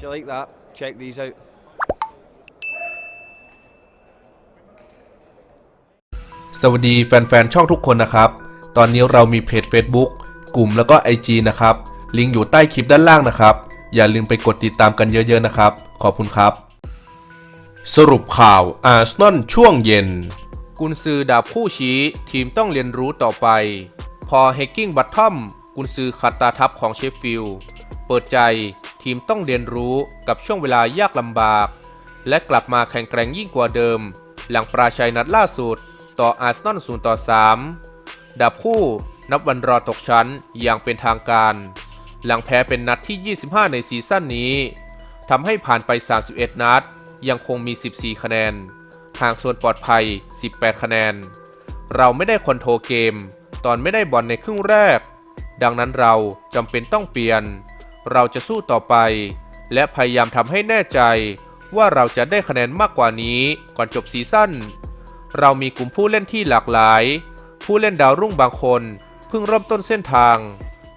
If you like that, check these out. สวัสดีแฟนๆ ช่องทุกคนนะครับ ตอนนี้เรามีเพจ Facebook กลุ่มแล้วก็ IG นะครับ ลิงก์อยู่ใต้คลิปด้านล่างนะครับ อย่าลืมไปกดติดตามกันเยอะๆนะครับ ขอบคุณครับ สรุปข่าวอาร์เซนอลช่วงเย็น กุนซือดาบผู้ชี้ ทีมต้องเรียนรู้ต่อไป พอเฮกกิ้งบัตทอม กุนซือขัดตาทัพของเชฟฟิลด์เปิดใจ ทีมต้องเรียนรู้กับช่วงเวลายากลำบาก และกลับมาแข่งแกร่งยิ่งกว่าเดิม หลังปราชัยนัดล่าสุด ต่ออาร์เซนอล0ต่อ3ดับคู่นับวันรอตกชั้นอย่างเป็นทางการ หลังแพ้เป็นนัดที่ 25 ในซีซั่นนี้ทำให้ผ่านไป 31 นัด ยังคงมี 14 คะแนนห่างส่วนปลอดภัย 18 คะแนน เราไม่ได้คอนโทรลเกม ตอนไม่ได้บอลในครึ่งแรก ดังนั้นเราจำเป็นต้องเปลี่ยน เราจะสู้ต่อไป และพยายามทำให้แน่ใจ ว่าเราจะได้คะแนนมากกว่านี้ก่อนจบซีซั่น เรามีกลุ่มผู้เล่นที่หลากหลาย ผู้เล่นดาวรุ่งบางคนเพิ่งเริ่มต้นเส้นทาง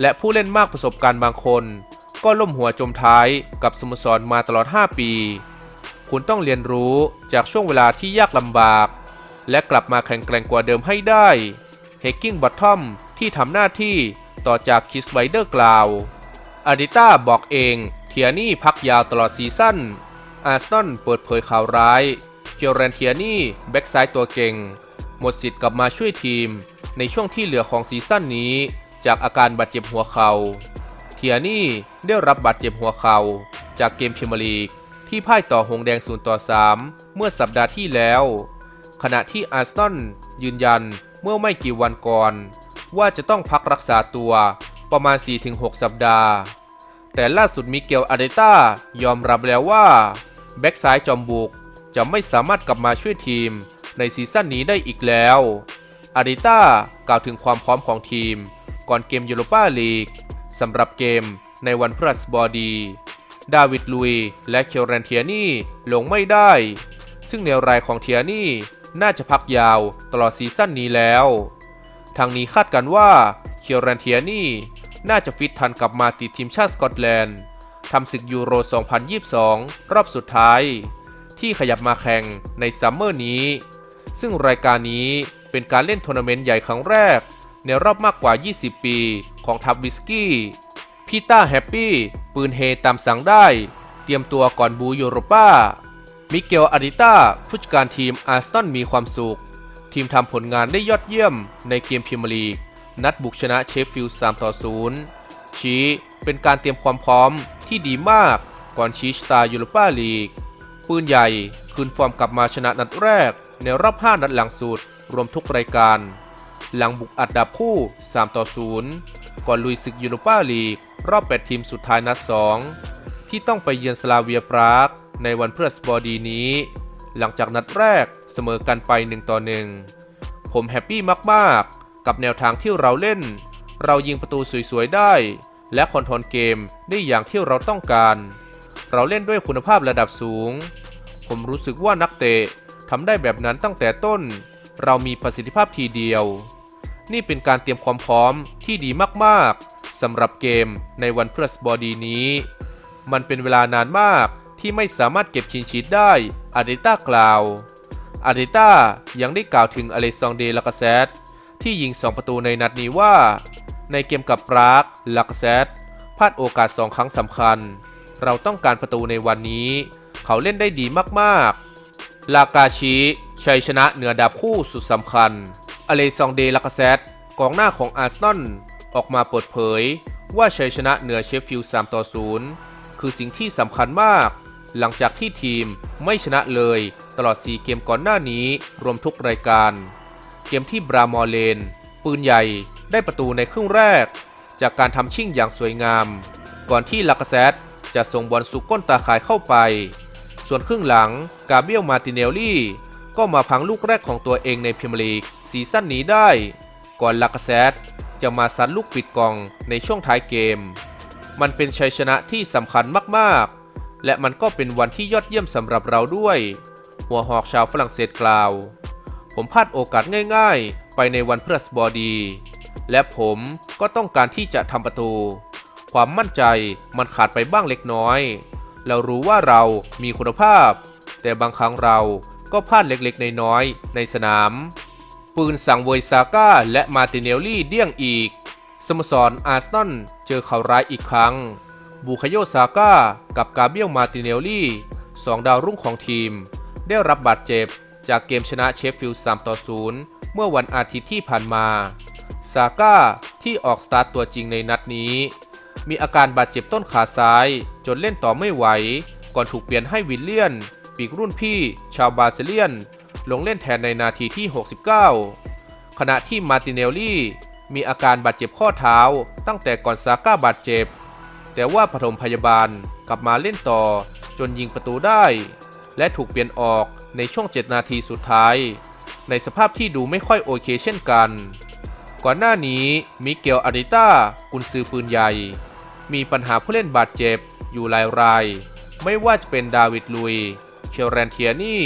และผู้เล่นมากประสบการณ์บางคน ก็ล่มหัวจมท้ายกับสโมสรมาตลอด 5 ปี คุณต้องเรียนรู้จากช่วงเวลาที่ยากลำบาก และกลับมาแข็งแกร่งกว่าเดิมให้ได้เฮกกิ้งบอททอมที่ทำหน้าที่ต่อจากคิสไวเดอร์กล่าว อาดิต้าบอกเอง เทียนี่พักยาวตลอดซีซั่น อาร์เซนอลเปิดเผยข่าวร้าย เคียวแรนเทียนี่ แบ็กซ้ายตัวเก่ง หมดสิทธิ์กลับมาช่วยทีม ในช่วงที่เหลือของซีซั่นนี้ จากอาการบาดเจ็บหัวเขา่า เทียนี่ได้รับบาดเจ็บหัวเขา่า จากเกมพรีเมียร์ลีก ที่พ่ายต่อหงแดง0ต่อ3เมื่อสัปดาห์ที่แล้ว ขณะที่อาร์เซนอลยืนยันเมื่อไม่กี่วันก่อน ว่าจะต้องพักรักษาตัว ประมาณ 4-6 สัปดาห์ แต่ล่าสุดมิเกลอาเดต้ายอมรับแล้วว่า แบ็กซ้ายจอมบุกจะไม่สามารถกลับมาช่วยทีมในซีซั่นนี้ได้อีกแล้วอาเดต้ากล่าวถึงความพร้อมของทีม ก่อนเกมยูโรปาลีกสำหรับเกมในวันพฤหัสบดี ดาวิดลุยและเคียวแรนเทียนี่ลงไม่ได้ ซึ่งแนวรายของเทียนี่น่าจะพักยาวตลอดซีซั่นนี้แล้ว ทางนี้คาดกันว่าเคียวแรนเทียนี่ น่าจะฟิตทันกลับมาติดทีมชาติสกอตแลนด์ทำศึกยูโร 2022 รอบสุดท้าย ที่ขยับมาแข่งในซัมเมอร์นี้ ซึ่งรายการนี้เป็นการเล่นทัวร์นาเมนต์ใหญ่ครั้งแรก ในรอบมากกว่า 20 ปีของทัพวิสกี้พีต้าแฮปปี้ ปืนเฮตามสั่งได้ เตรียมตัวก่อนบูยูโรป้า มิเกลอาริต้าผู้จัดการทีมอาร์เซนมีความสุข ทีมทำผลงานได้ยอดเยี่ยมในเกมพรีเมียร์ลีก นัดบุกชนะเชฟฟิลด์3ต่อ0ชี้เป็นการเตรียมความพร้อมที่ดีมากก่อนชี้ชะตายูโรป้าลีก ปืนใหญ่คืนฟอร์มกลับมาชนะนัดแรก ในรอบ 5 นัดหลังสุด รวมทุกรายการ หลังบุกอัดดับคู่ 3 ต่อ 0 ก่อนลุยศึกยูโรป้าลีก รอบ 8 ทีมสุดท้ายนัด 2 ที่ต้องไปเยือนสลาเวียปราก ในวันพฤหัสบดีนี้ หลังจากนัดแรกเสมอกันไป 1 ต่อ 1 ผมแฮปปี้มาก ๆ กับแนวทางที่เราเล่น เรายิงประตูสวยๆได้ และคอนโทรลเกมได้อย่างที่เราต้องการ เราเล่นด้วยคุณภาพระดับสูง ผมรู้สึกว่านักเตะทำได้แบบนั้นตั้งแต่ต้น เรามีประสิทธิภาพทีเดียว นี่เป็นการเตรียมความพร้อมที่ดีมากๆสำหรับเกมในวันพฤหัสบดีนี้ มันเป็นเวลานานมากที่ไม่สามารถเก็บชินชีตได้อาเดต้ากล่าวอาเดต้ายังได้กล่าวถึงอเลซองเดลากาเซต ที่ยิง 2 ประตูในนัดนี้ว่า ในเกมกับปรากลากเซตพลาดโอกาส 2 ครั้งสำคัญ เราต้องการประตูในวันนี้ เขาเล่นได้ดีมากๆ ลากาชิ ชัยชนะเหนือดาบคู่สุดสำคัญ อเลซองเดลากเซตกองหน้าของอาร์เซนอลออกมาเปิดเผย ว่าชัยชนะเหนือเชฟฟิลด์3ต่อ0คือสิ่งที่สำคัญมาก หลังจากที่ทีมไม่ชนะเลย ตลอด 4 เกมก่อนหน้านี้รวมทุกรายการ เกมที่บรามอเลน ปืนใหญ่ได้ประตูในครึ่งแรก จากการทำชิ่งอย่างสวยงาม ก่อนที่ลากาเซตจะส่งบอลสู่ก้นตาข่ายเข้าไป ส่วนครึ่งหลังกาเบียลมาติเนลลี่ ก็มาพังลูกแรกของตัวเองในพรีเมียร์ลีกซีซั่นนี้ได้ ก่อนลากาเซตจะมาซัดลูกปิดกองในช่วงท้ายเกม มันเป็นชัยชนะที่สำคัญมากๆ และมันก็เป็นวันที่ยอดเยี่ยมสำหรับเราด้วย หัวหอกชาวฝรั่งเศสกล่าว ผมพลาดโอกาสง่าย ๆ ไปในวันพฤหัสบดี และผมก็ต้องการที่จะทำประตู ความมั่นใจมันขาดไปบ้างเล็กน้อย เรารู้ว่าเรามีคุณภาพ แต่บางครั้งเราก็พลาดเล็กๆ น้อยๆ ในสนาม ปืนสั่งเวยซาก้าและมาติเนลลี่เดี้ยงอีก สโมสรอาร์เซนอลเจอข่าวร้ายอีกครั้ง บูคาโยซาก้ากับกาเบียลมาติเนลลี่สองดาวรุ่งของทีม ได้รับบาดเจ็บ จากเกมชนะเชฟฟิลด์3ต่อ 0 เมื่อวันอาทิตย์ที่ผ่านมา ซาก้าที่ออกสตาร์ตตัวจริงในนัดนี้ มีอาการบาดเจ็บต้นขาซ้าย จนเล่นต่อไม่ไหว ก่อนถูกเปลี่ยนให้วิลเลียน ปีกรุ่นพี่ ชาวบาเซเลียน ลงเล่นแทนในนาทีที่ 69 ขณะที่มาติเนลลี่ มีอาการบาดเจ็บข้อเท้า ตั้งแต่ก่อนซาก้าบาดเจ็บ แต่ว่าปฐมพยาบาลกลับมาเล่นต่อจนยิงประตูได้ และถูกเปลี่ยนออกในช่วง 7 นาทีสุดท้าย ในสภาพที่ดูไม่ค่อยโอเคเช่นกัน ก่อนหน้านี้มิเกลอาริต้ากุนซือปืนใหญ่ มีปัญหาผู้เล่นบาดเจ็บอยู่หลายราย ไม่ว่าจะเป็นดาวิดลุย เคลแรนเทียนี่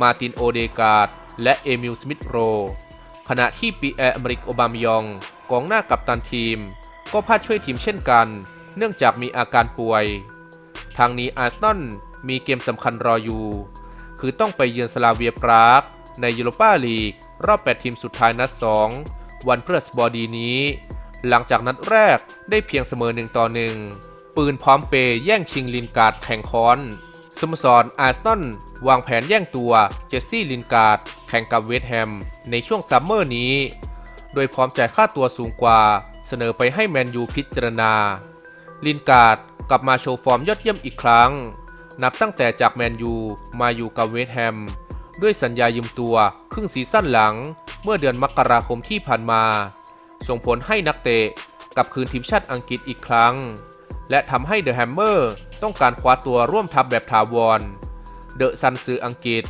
มาตินโอเดกาดและเอมิลสมิธโร ขณะที่ปีแอร์อเมริกโอบามยอง กองหน้ากัปตันทีม ก็พลาดช่วยทีมเช่นกัน เนื่องจากมีอาการป่วย ทางนี้อาร์เซนอล มีเกมสำคัญรออยู่ คือต้องไปเยือนสลาเวียปรากในยูโรปาลีก รอบ 8 ทีมสุดท้ายนัด 2 วันพฤหัสบดีนี้ หลังจากนัดแรกได้เพียงเสมอหนึ่งต่อหนึ่งปืนพร้อมเปย์แย่งชิงลินการ์ดแข่งคอนสโมสรอาร์เซนอลวางแผนแย่งตัวเจสซี่ลินการ์ดแข่งกับเวสต์แฮมในช่วงซัมเมอร์นี้ โดยพร้อมจ่ายค่าตัวสูงกว่าเสนอไปให้แมนยูพิจารณา ลินการ์ดกลับมาโชว์ฟอร์มยอดเยี่ยมอีกครั้ง นับตั้งแต่จากแมนยูมาอยู่กับเวสต์แฮม ด้วยสัญญายืมตัวครึ่งซีซั่นหลัง เมื่อเดือนมกราคมที่ผ่านมา ส่งผลให้นักเตะกลับคืนทีมชาติอังกฤษอีกครั้ง และทำให้เดอะแฮมเมอร์ต้องการคว้าตัวร่วมทัพแบบถาวร เดอะซันสื่ออังกฤษ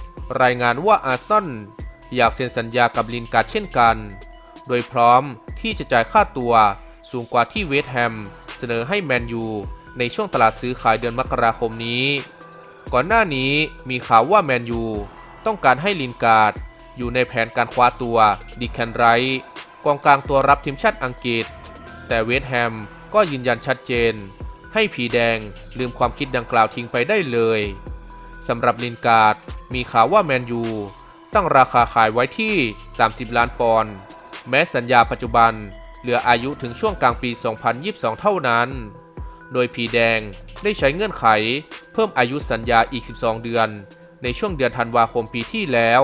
รายงานว่าอาร์เซนอลอยากเซ็นสัญญากับลินการ์ดเช่นกัน โดยพร้อมที่จะจ่ายค่าตัวสูงกว่าที่เวสต์แฮม เสนอให้แมนยูในช่วงตลาดซื้อขายเดือนมกราคมนี้ ก่อนหน้านี้มีข่าวว่าแมนยูต้องการให้ลินการ์ดอยู่ในแผนการคว้าตัวดิแคนไรท์กองกลางตัวรับทีมชาติอังกฤษ แต่เวสแฮมก็ยืนยันชัดเจน ให้ผีแดงลืมความคิดดังกล่าวทิ้งไปได้เลยสำหรับลินการ์ดมีข่าวว่าแมนยูตั้งราคาขายไว้ที่ 30 ล้านปอนด์แม้สัญญาปัจจุบันเหลืออายุถึงช่วงกลางปี 2022 เท่านั้น โดยผีแดง ได้ใช้เงื่อนไข เพิ่มอายุสัญญาอีก 12 เดือน ในช่วงเดือนธันวาคมปีที่แล้ว